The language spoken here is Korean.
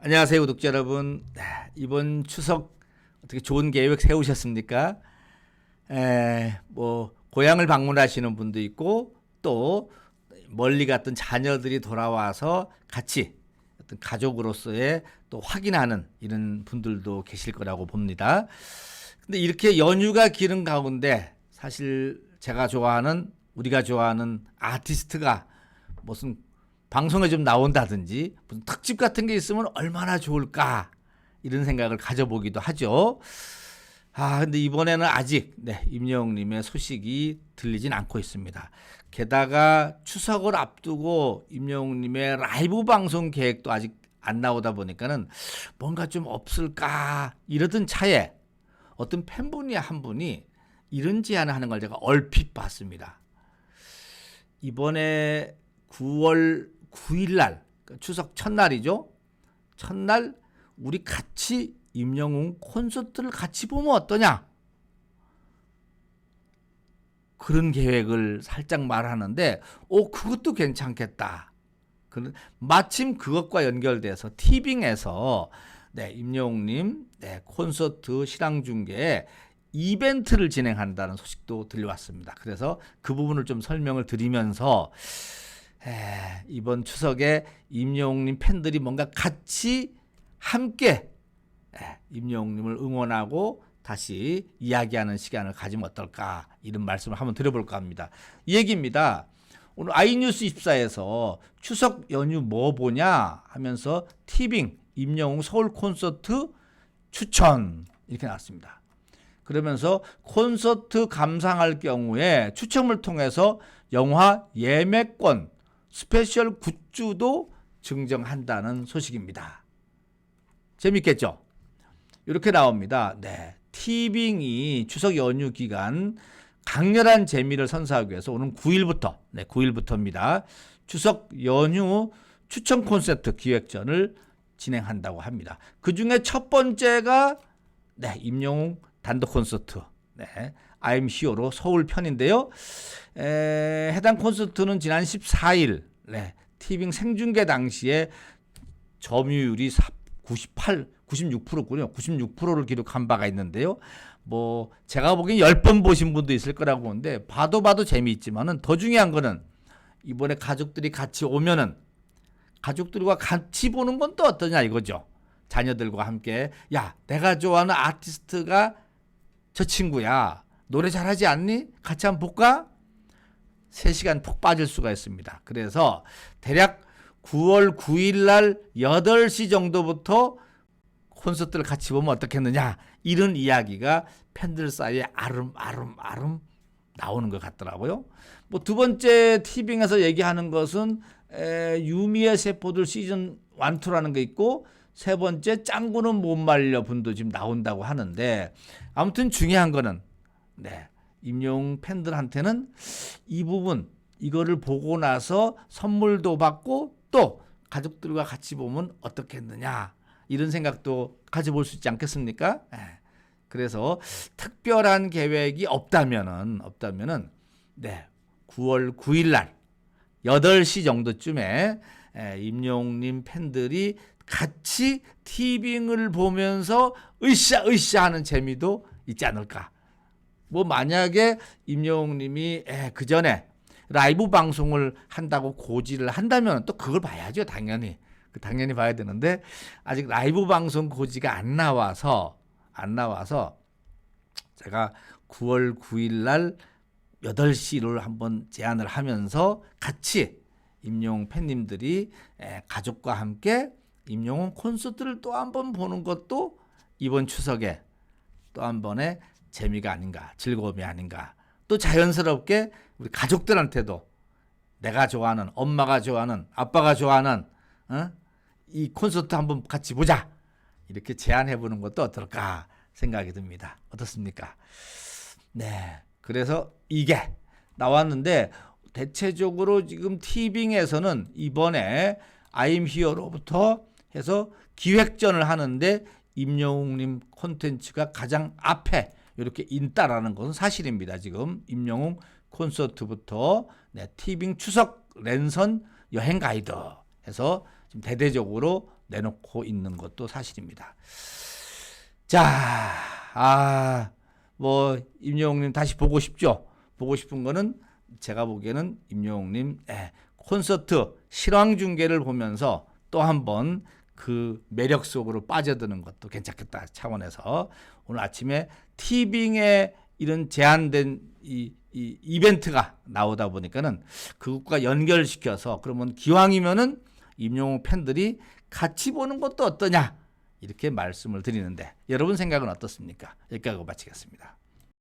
안녕하세요, 구독자 여러분. 네, 이번 추석 어떻게 좋은 계획 세우셨습니까? 에, 뭐 고향을 방문하시는 분도 있고 또 멀리 갔던 자녀들이 돌아와서 같이 어떤 가족으로서의 또 확인하는 이런 분들도 계실 거라고 봅니다. 근데 이렇게 연휴가 기른 가운데 사실 제가 좋아하는 우리가 좋아하는 아티스트가 무슨 방송에 좀 나온다든지 무슨 특집 같은 게 있으면 얼마나 좋을까 이런 생각을 가져보기도 하죠. 아 근데 이번에는 아직 네, 임영웅님의 소식이 들리진 않고 있습니다. 게다가 추석을 앞두고 임영웅님의 라이브 방송 계획도 아직 안 나오다 보니까는 뭔가 좀 없을까 이러던 차에 어떤 팬분이 한 분이 이런 제안을 하는 걸 제가 얼핏 봤습니다. 이번에 9월 9일 날 그러니까 추석 첫날이죠. 첫날 우리 같이 임영웅 콘서트를 같이 보면 어떠냐? 그런 계획을 살짝 말하는데, 오 그것도 괜찮겠다. 그 마침 그것과 연결돼서 티빙에서 네, 임영웅님 네, 콘서트 실황 중계에 이벤트를 진행한다는 소식도 들려왔습니다. 그래서 그 부분을 좀 설명을 드리면서 에, 이번 추석에 임영웅님 팬들이 뭔가 같이 함께 에, 임영웅님을 응원하고 다시 이야기하는 시간을 가지면 어떨까 이런 말씀을 한번 드려볼까 합니다. 이 얘기입니다. 오늘 아이뉴스 24에서 추석 연휴 뭐 보냐 하면서 티빙 임영웅 서울 콘서트 추천 이렇게 나왔습니다. 그러면서 콘서트 감상할 경우에 추첨을 통해서 영화 예매권 스페셜 굿즈도 증정한다는 소식입니다. 재밌겠죠? 이렇게 나옵니다. 네. 티빙이 추석 연휴 기간 강렬한 재미를 선사하기 위해서 오는 9일부터, 네, 9일부터입니다. 추석 연휴 추천 콘서트 기획전을 진행한다고 합니다. 그 중에 첫 번째가 네, 임영웅 단독 콘서트, 네, I'm Hero로 서울 편인데요. 에, 해당 콘서트는 지난 14일 네, 티빙 생중계 당시에 점유율이 98, 96%군요. 96%를 기록한 바가 있는데요. 뭐 제가 보기엔 10번 보신 분도 있을 거라고 보는데 봐도 봐도 재미있지만은 더 중요한 거는 이번에 가족들이 같이 오면은 가족들과 같이 보는 건 또 어떠냐 이거죠. 자녀들과 함께 야 내가 좋아하는 아티스트가 저 친구야 노래 잘하지 않니? 같이 한번 볼까? 3시간 푹 빠질 수가 있습니다. 그래서 대략 9월 9일 날 8시 정도부터 콘서트를 같이 보면 어떻겠느냐 이런 이야기가 팬들 사이에 아름아름아름 나오는 것 같더라고요. 뭐 두 번째 티빙에서 얘기하는 것은 에, 유미의 세포들 시즌 1, 2라는 게 있고 세 번째 짱구는 못 말려 분도 지금 나온다고 하는데 아무튼 중요한 거는 네. 임용 팬들한테는 이 부분 이거를 보고 나서 선물도 받고 또 가족들과 같이 보면 어떻겠느냐 이런 생각도 가져볼 수 있지 않겠습니까? 예. 그래서 특별한 계획이 없다면은 없다면은 네 9월 9일 날 8시 정도쯤에 예, 임용님 팬들이 같이 티빙을 보면서 으쌰 으쌰 하는 재미도 있지 않을까. 뭐 만약에 임영웅님이 그 전에 라이브 방송을 한다고 고지를 한다면 또 그걸 봐야죠 당연히 그 당연히 봐야 되는데 아직 라이브 방송 고지가 안 나와서 안 나와서 제가 9월 9일 날 8시를 한번 제안을 하면서 같이 임용 팬님들이 가족과 함께 임용훈 콘서트를 또 한 번 보는 것도 이번 추석에 또 한 번의 재미가 아닌가, 즐거움이 아닌가. 또 자연스럽게 우리 가족들한테도 내가 좋아하는, 엄마가 좋아하는, 아빠가 좋아하는 어? 이 콘서트 한번 같이 보자. 이렇게 제안해 보는 것도 어떨까 생각이 듭니다. 어떻습니까? 네. 그래서 이게 나왔는데 대체적으로 지금 티빙에서는 이번에 아임 히어로부터 해서 기획전을 하는데 임영웅님 콘텐츠가 가장 앞에 이렇게 있다라는 것은 사실입니다. 지금 임영웅 콘서트부터 네, 티빙 추석 랜선 여행 가이드 해서 지금 대대적으로 내놓고 있는 것도 사실입니다. 자, 아, 뭐 임영웅님 다시 보고 싶죠? 보고 싶은 거는 제가 보기에는 임영웅님 예, 콘서트 실황 중계를 보면서 또 한번 그 매력 속으로 빠져드는 것도 괜찮겠다 차원에서 오늘 아침에 티빙에 이런 제한된 이, 이 이벤트가 나오다 보니까는 그것과 연결시켜서 그러면 기왕이면은 임영웅 팬들이 같이 보는 것도 어떠냐 이렇게 말씀을 드리는데 여러분 생각은 어떻습니까? 여기까지 마치겠습니다.